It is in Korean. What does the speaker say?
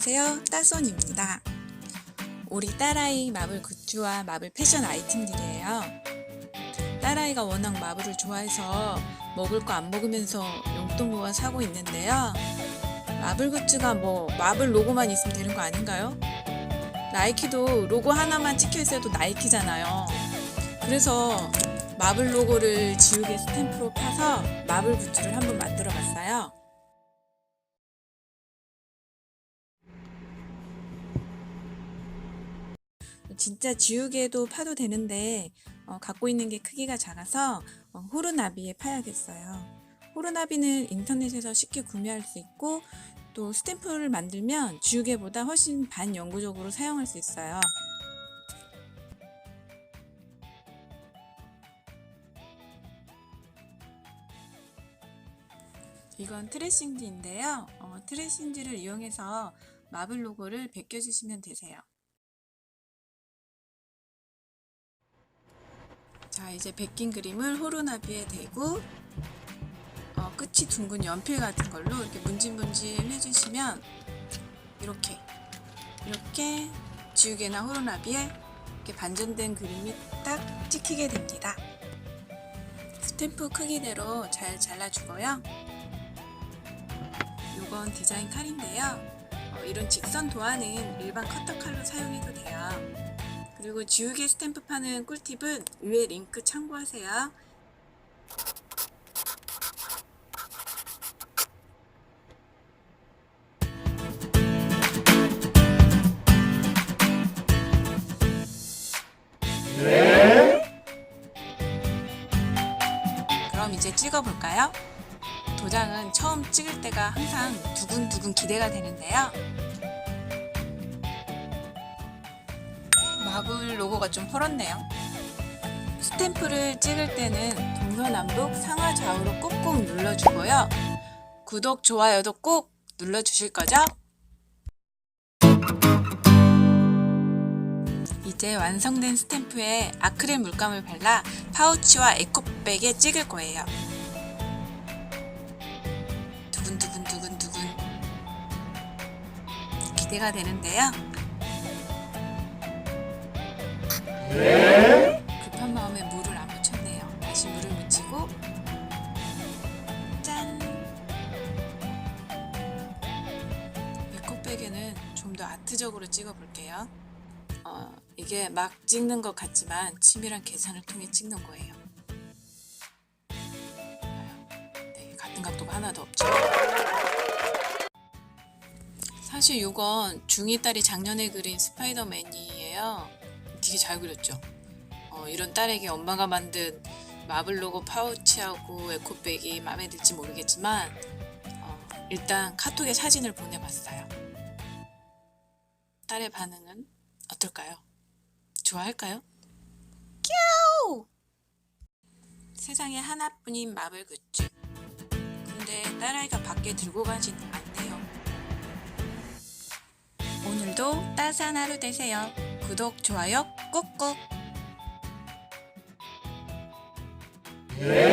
안녕하세요. 따손입니다. 우리 딸아이 마블 굿즈와 마블 패션 아이템들이에요. 딸아이가 워낙 마블을 좋아해서 먹을 거 안 먹으면서 용돈 모아 사고 있는데요. 마블 굿즈가 뭐 마블 로고만 있으면 되는 거 아닌가요? 나이키도 로고 하나만 찍혀 있어도 나이키잖아요. 그래서 마블 로고를 지우개 스탬프로 파서 마블 굿즈를 한번 만들어 봤어요. 진짜 지우개도 파도 되는데 어, 갖고 있는 게 크기가 작아서 어, 호루나비에 파야겠어요. 호루나비는 인터넷에서 쉽게 구매할 수 있고 또 스탬프를 만들면 지우개보다 훨씬 반영구적으로 사용할 수 있어요. 이건 트레싱지인데요. 어, 트레싱지를 이용해서 마블 로고를 베껴주시면 되세요. 자, 이제 베낀 그림을 호루나비에 대고 어, 끝이 둥근 연필 같은 걸로 이렇게 문질문질 해주시면 이렇게 이렇게 지우개나 호루나비에 이렇게 반전된 그림이 딱 찍히게 됩니다. 스탬프 크기대로 잘 잘라주고요. 요건 디자인 칼인데요. 어, 이런 직선 도안은 일반 커터 칼로 사용해도 돼요. 그리고 지우개 스탬프 파는 꿀팁은 위에 링크 참고하세요. 그럼 이제 찍어볼까요? 도장은 처음 찍을 때가 항상 두근두근 기대가 되는데요. 마블 로고가 좀 펄었네요. 스탬프를 찍을 때는 동서남북 상하 좌우로 꾹꾹 눌러주고요. 구독, 좋아요도 꼭 눌러주실 거죠? 이제 완성된 스탬프에 아크릴 물감을 발라 파우치와 에코백에 찍을 거예요. 두근두근두근두근 기대가 되는데요. 급한 마음에 물을 안 묻혔네요. 다시 물을 묻히고 짠! 에코백에는 좀 더 아트적으로 찍어볼게요. 어, 이게 막 찍는 것 같지만 치밀한 계산을 통해 찍는 거예요. 네, 같은 각도가 하나도 없죠. 사실 이건 중2 딸이 작년에 그린 스파이더맨이에요. 되게 잘 그렸죠. 어, 이런 딸에게 엄마가 만든 마블 로고 파우치하고 에코백이 마음에 들지 모르겠지만 어, 일단 카톡에 사진을 보내봤어요. 딸의 반응은 어떨까요? 좋아할까요? 뀨! 세상에 하나뿐인 마블 굿즈. 근데 딸아이가 밖에 들고 가진 않네요. 오늘도 따스한 하루 되세요. 구독, 좋아요 꾹꾹. 네.